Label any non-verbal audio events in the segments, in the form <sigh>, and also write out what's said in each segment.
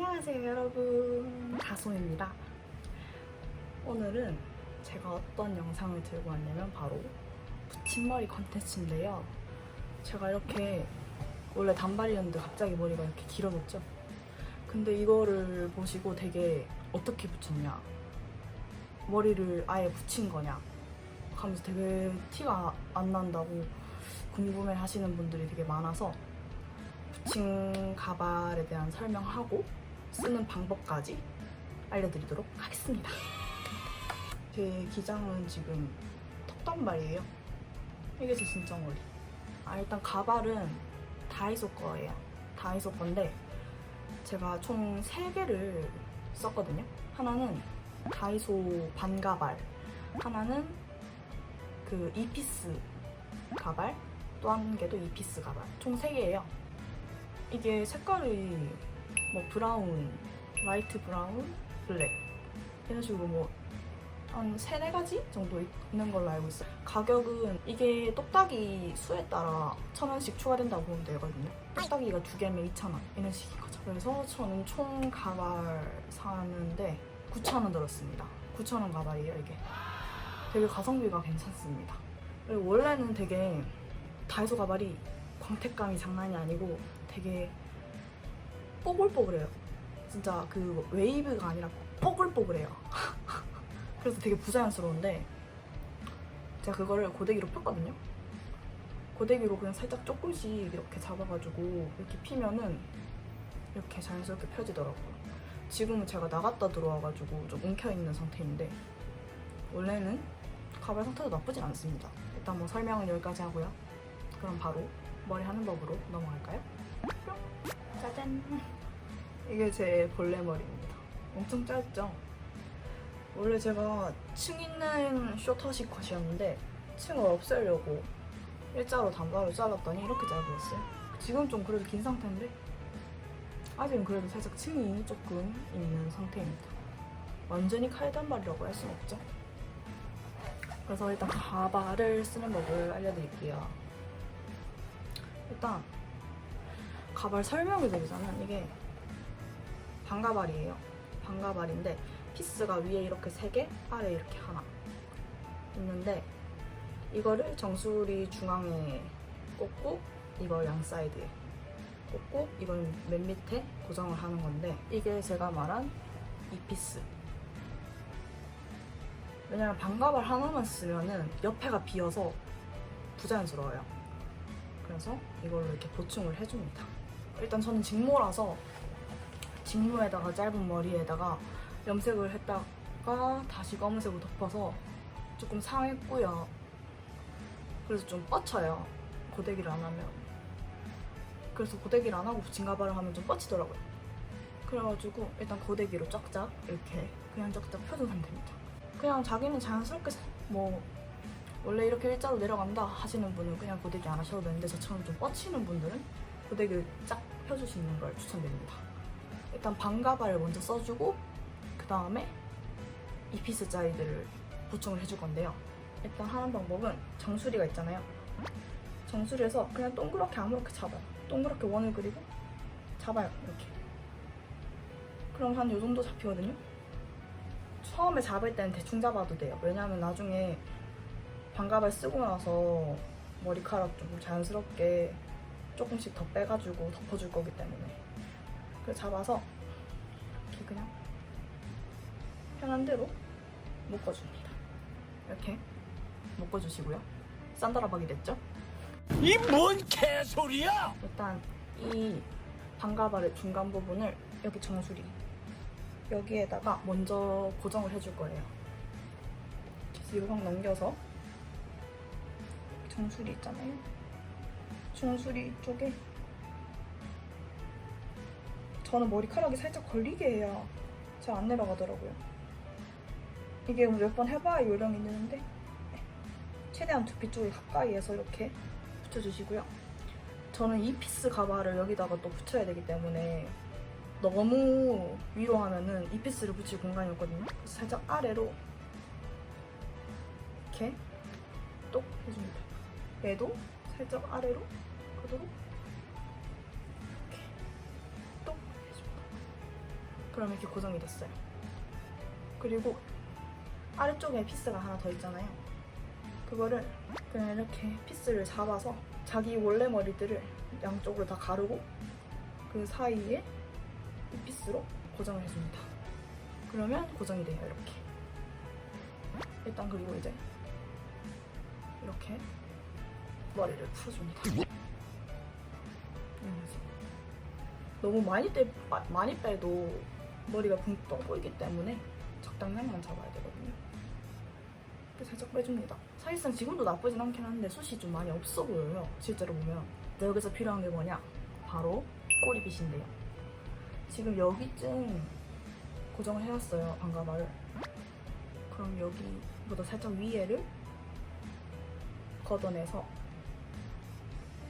안녕하세요 여러분. 다솜입니다. 오늘은 제가 어떤 영상을 들고 왔냐면 바로 붙임머리 컨텐츠인데요. 제가 이렇게 원래 단발이었는데 갑자기 머리가 이렇게 길어졌죠? 근데 이거를 보시고 되게 어떻게 붙였냐? 머리를 아예 붙인 거냐? 하면서 되게 티가 안 난다고 궁금해 하시는 분들이 되게 많아서 붙인 가발에 대한 설명하고 쓰는 방법까지 알려드리도록 하겠습니다. 제 기장은 지금 턱단발이에요. 이게 제 진짜 머리. 아, 일단 가발은 다이소 거예요. 다이소 건데 제가 총 3개를 썼거든요. 하나는 다이소 반가발, 하나는 그 이피스 가발, 또 한 개도 이피스 가발. 총 3개예요. 이게 색깔이 뭐 브라운, 라이트 브라운, 블랙 이런 식으로 뭐 한 세네 가지 정도 있는 걸로 알고 있어요. 가격은 이게 똑딱이 수에 따라 천 원씩 추가된다고 보면 되거든요. 똑딱이가 두 개면 2천 원 이런 거죠. 그래서 저는 총 가발 사는데 9천 원 들었습니다. 9천 원 가발이에요 이게. 되게 가성비가 괜찮습니다. 그리고 원래는 되게 다이소 가발이 광택감이 장난이 아니고 되게 뽀글뽀글해요. 진짜 그 웨이브가 아니라 뽀글뽀글해요. <laughs> 그래서 되게 부자연스러운데 제가 그거를 고데기로 폈거든요. 고데기로 그냥 살짝 조금씩 이렇게 잡아가지고 이렇게 피면은 이렇게 자연스럽게 펴지더라고요. 지금은 제가 나갔다 들어와가지고 좀 웅켜있는 상태인데 원래는 가발 상태도 나쁘진 않습니다. 일단 뭐 설명은 여기까지 하고요. 그럼 바로 머리 하는 법으로 넘어갈까요? 뿅! 짜잔! 이게 제 본래 머리입니다. 엄청 짧죠? 원래 제가 층 있는 쇼터식 컷이었는데 층을 없애려고 일자로 단발로 잘랐더니 이렇게 짧아졌어요. 지금 좀 그래도 긴 상태인데 아직은 그래도 살짝 층이 조금 있는 상태입니다. 완전히 칼 단발이라고 할 수는 없죠. 그래서 일단 가발을 쓰는 법을 알려드릴게요. 일단 가발 설명을 드리자면 이게 반가발이에요. 반가발인데 피스가 위에 이렇게 세 개, 아래 이렇게 하나 있는데 이거를 정수리 중앙에 꽂고 이걸 양 사이드에 꽂고 이걸 맨 밑에 고정을 하는 건데 이게 제가 말한 이 피스. 왜냐면 반가발 하나만 쓰면은 옆에가 비어서 부자연스러워요. 그래서 이걸로 이렇게 보충을 해줍니다. 일단 저는 직모라서 직모에다가 짧은 머리에다가 염색을 했다가 다시 검은색으로 덮어서 조금 상했고요. 그래서 좀 뻗쳐요. 고데기를 안 하면. 그래서 고데기를 안 하고 붙인 가발을 하면 좀 뻗치더라고요. 그래가지고 일단 고데기로 쫙쫙 이렇게 그냥 쫙쫙 펴준 상태입니다. 그냥 자기는 자연스럽게 뭐 원래 이렇게 일자로 내려간다 하시는 분은 그냥 고데기 안 하셔도 되는데 저처럼 좀 뻗치는 분들은 고데기를 쫙 펴주시는 걸 추천드립니다. 일단 반가발을 먼저 써주고 그 다음에 이피스 짜이들을 보충을 해줄 건데요. 일단 하는 방법은 정수리가 있잖아요. 정수리에서 그냥 동그랗게 아무렇게 잡아요. 동그랗게 원을 그리고 잡아요. 이렇게. 그럼 한 요 정도 잡히거든요. 처음에 잡을 때는 대충 잡아도 돼요. 왜냐하면 나중에 반가발 쓰고 나서 머리카락 좀 자연스럽게 조금씩 더 빼가지고 덮어줄 거기 때문에 잡아서 이렇게 그냥 편한 대로 묶어줍니다. 이렇게 묶어주시고요. 산다라박이 됐죠? 이 뭔 개소리야! 일단 이 반가발의 중간 부분을 여기 정수리 여기에다가 먼저 고정을 해줄 거예요. 뒤로 확 넘겨서 정수리 있잖아요. 정수리 쪽에 저는 머리카락이 살짝 걸리게 해야 잘 안 내려가더라고요. 이게 몇 번 해봐야 요령이 있는데 네. 최대한 두피 쪽을 가까이 해서 이렇게 붙여주시고요. 저는 이 피스 가발을 여기다가 또 붙여야 되기 때문에 너무 위로 하면은 이 피스를 붙일 공간이 없거든요. 살짝 아래로 이렇게 똑 해줍니다. 얘도 살짝 아래로 가도록 그럼 이렇게 고정이 됐어요. 그리고 아래쪽에 피스가 하나 더 있잖아요. 그거를 그냥 이렇게 피스를 잡아서 자기 원래 머리들을 양쪽으로 다 가르고 그 사이에 이 피스로 고정을 해줍니다. 그러면 고정이 돼요, 이렇게. 일단 그리고 이제 이렇게 머리를 풀어줍니다. 너무 많이 빼, 마- 많이 빼도 머리가 붕떠 보이기 때문에 적당량만 잡아야 되거든요. 이렇게 살짝 빼줍니다. 사실상 지금도 나쁘진 않긴 한데 숱이 좀 많이 없어 보여요. 실제로 보면. 근데 여기서 필요한 게 뭐냐? 바로 꼬리빗인데요. 지금 여기쯤 고정을 해놨어요, 반가마를. 그럼 여기보다 살짝 위에를 걷어내서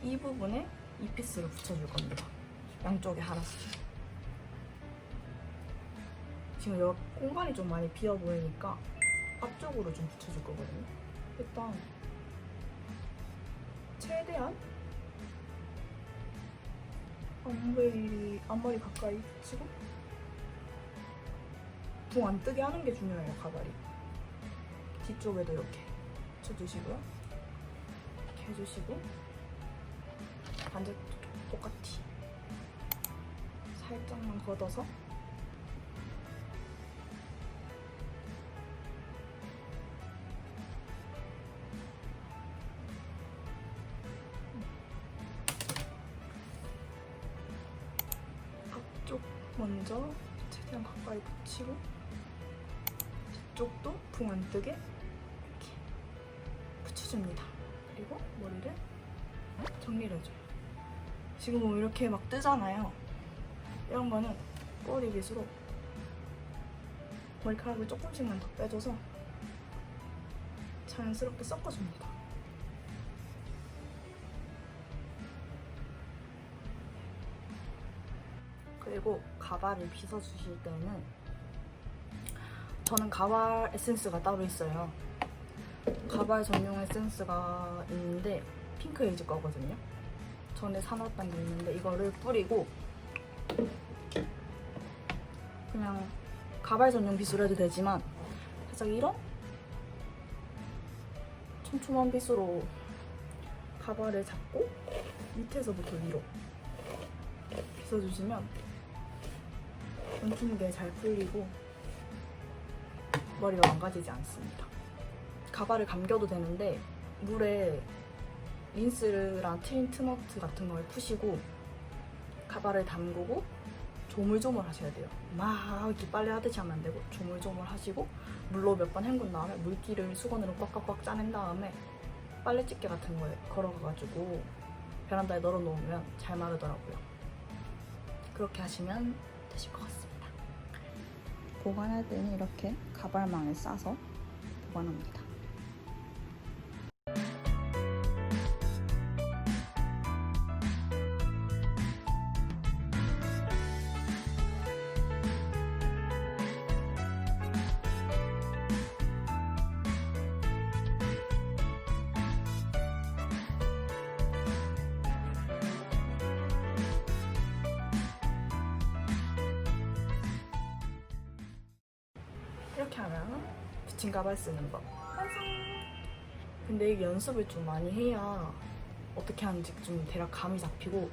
이 부분에 이 피스를 붙여줄 겁니다. 양쪽에 하나씩. 지금 여기 공간이 좀 많이 비어 보이니까 앞쪽으로 좀 붙여줄 거거든요. 일단 최대한 앞머리, 앞머리 가까이 붙이고 붕 안 뜨게 하는 게 중요해요, 가발이. 뒤쪽에도 이렇게 붙여주시고요. 이렇게 해주시고 반대쪽도 똑같이 살짝만 걷어서 먼저 최대한 가까이 붙이고 뒤쪽도 붕 안 뜨게 이렇게 붙여줍니다. 그리고 머리를 정리를 해줘요. 지금 뭐 이렇게 막 뜨잖아요. 이런 거는 꼬리 빗으로 머리카락을 조금씩만 더 빼줘서 자연스럽게 섞어줍니다. 그리고 가발을 빗어 주실 때는 저는 가발 에센스가 따로 있어요. 가발 전용 에센스가 있는데 핑크 에이즈 거거든요. 전에 사놨던 게 있는데 이거를 뿌리고 그냥 가발 전용 빗으로 해도 되지만 살짝 이런 촘촘한 빗으로 가발을 잡고 밑에서부터 위로 빗어주시면 게잘 풀리고 머리가 망가지지 않습니다. 가발을 감겨도 되는데 물에 린스랑 트린트먼트 같은 걸 푸시고 가발을 담그고 조물조물 하셔야 돼요. 막 이렇게 빨래 하듯이 하면 안 되고 조물조물 하시고 물로 몇 번 헹군 다음에 물기를 수건으로 꽉꽉꽉 짜낸 다음에 빨래집게 같은 거에 걸어가가지고 베란다에 널어놓으면 잘 마르더라고요. 그렇게 하시면 되실 것 같습니다. 보관할 때는 이렇게 가발망을 싸서 보관합니다. 이렇게 하면 붙인 가발 쓰는 법 완성! 근데 이게 연습을 좀 많이 해야 어떻게 하는지 좀 대략 감이 잡히고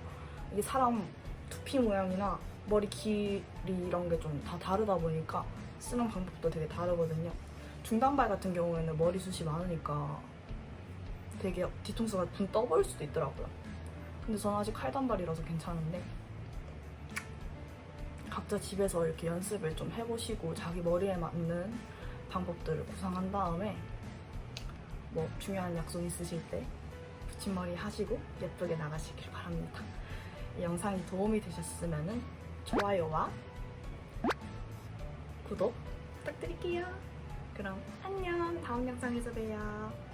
이게 사람 두피 모양이나 머리 길이 이런 게 좀 다 다르다 보니까 쓰는 방법도 되게 다르거든요. 중단발 같은 경우에는 머리숱이 많으니까 되게 뒤통수가 붕 떠버릴 수도 있더라고요. 근데 저는 아직 칼단발이라서 괜찮은데 각자 집에서 이렇게 연습을 좀 해보시고 자기 머리에 맞는 방법들을 구상한 다음에 뭐 중요한 약속 있으실 때 붙임머리 하시고 예쁘게 나가시길 바랍니다. 이 영상이 도움이 되셨으면 좋아요와 구독 부탁드릴게요. 그럼 안녕 다음 영상에서 봬요.